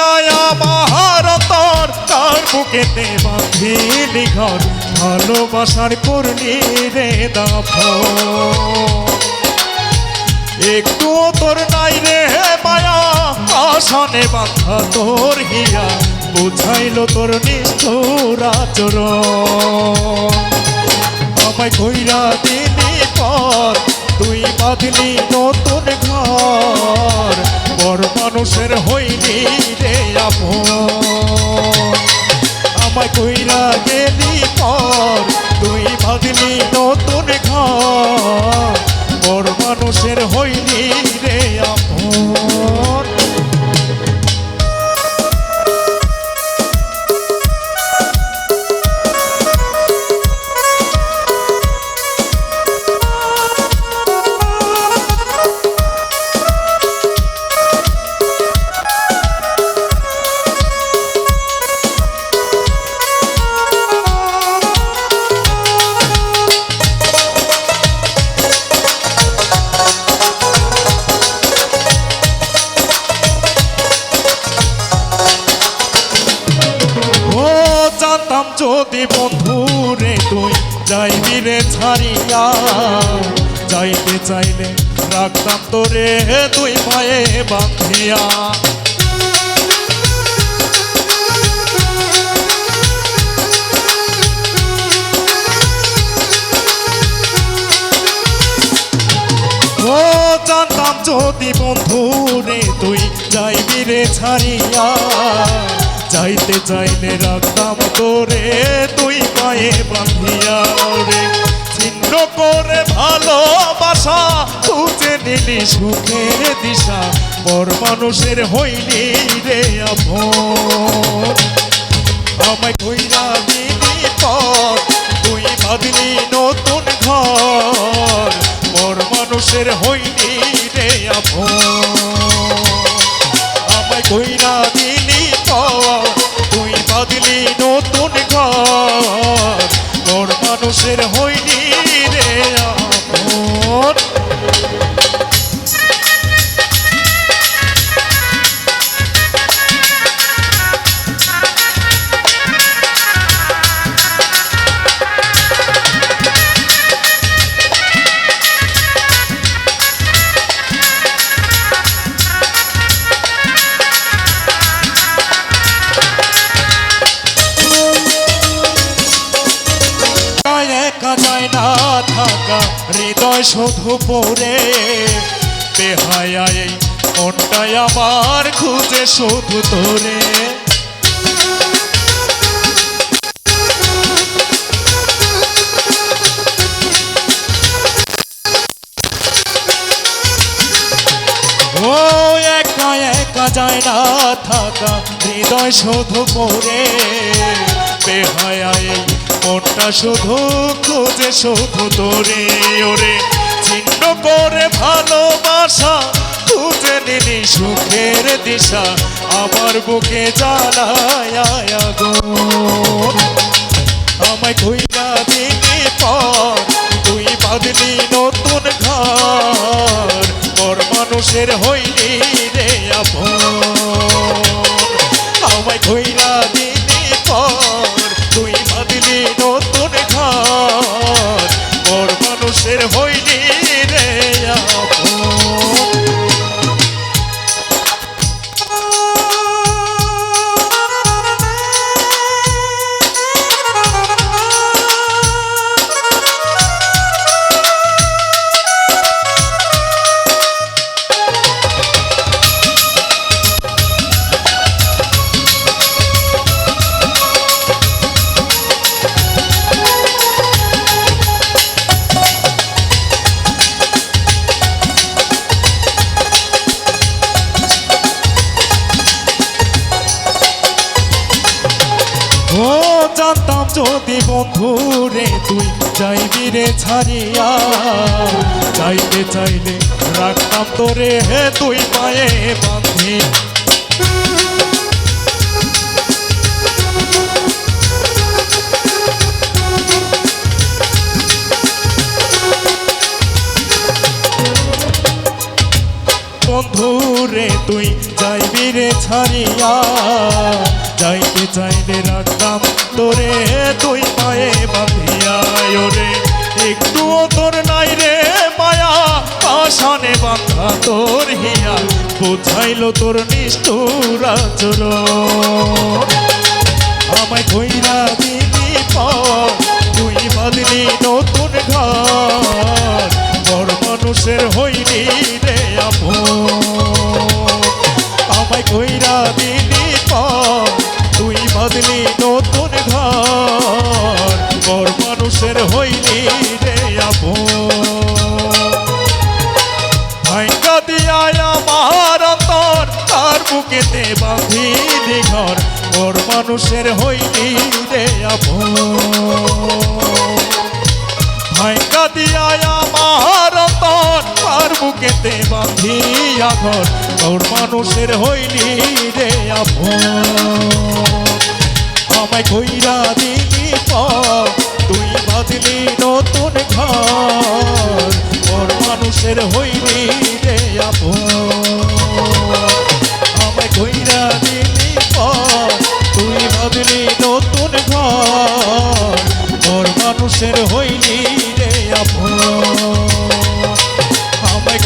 দিয়া আমার তোর বুকেতে বাঁধিলি ঘর, ভালোবাসার করলি রে দাফন। একটু তোর নাই রে মায়া, আসনে বাঁধা তোর হিয়া, বুঝাইল তোর নিষ্ঠুর আচরণ। আমায় কইরা দিলি পর, তুই বাঁধলি নতুন ঘর। মানুষের হইনি রে আপন। আমায় কইরা গেলি যদি বন্ধু রে তুই যাইবি রে ছাড়িয়া, যাইতে চাইলে রাখতাম তোরে তুই পায়ে বাঁধিয়া। ও জানতাম যদি বন্ধু রে তুই যাইবি রে ছাড়িয়া যাইতে চাইলে রাখতাম তোরে, তুই পায়ে বাঁধিয়া রে ছিন্ন করে ভালোবাসা, খুঁজে নিলি সুখের দিশা। বড় মানুষের হইলি রে আমায় কইরা দিলি পর, তুই বাঁধলি নতুন ঘর। মোর মানুষের হইলি রে আমায় কইরা দিলি মানুষের হইলি হৃদয় শুধু পড়ে। বেহায় এই মনটাই আমার খুঁজে শুধু তোরে। ও একা একা যায় না থাকা, হৃদয় শুধু পড়ে। বেহায় এই মনটা শুধু খুঁজে শুধু তোরে, ওরে। করে ভালোবাসা, খুঁজে নিলি সুখের দিশা, আমার বুকে জ্বালায় গো আমায় কইরা দিলি পর তুই বাঁধলি নতুন ঘর। বড় মানুষের হইলি যদি বন্ধু রে তুই চাইবি রে ছাড়িয়া, চাইতে চাইলে রাখতাম তোরে হে তুই পায়ে বাঁধি। ও বন্ধু রে তুই যাইবি রে ছাড়িয়া যাইতে চাইলে রাখতাম। তোরে তুই পায়ে বাঁধিয়া রে। একটুও তোর নাই রে মায়া। আসানে বাঁধা তোর হিয়া। বোঝাইলো তোর নিষ্ঠুর আচরণ। আমায় কইরা দিদি পর বুকেতে বাঁধিলি ঘর, ওর মানুষের হইনি রে ভাইঙ্গা দিয়ায় আমার অন্তর পার বুকেতে বাঁধিয়া ঘর, ওর মানুষের হইলি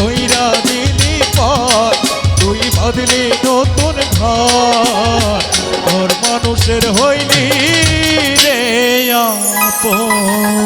কইরা দিলি পর তুই বাঁধলি নতুন ঘর। তোর মানুষের হইলি রে আপন।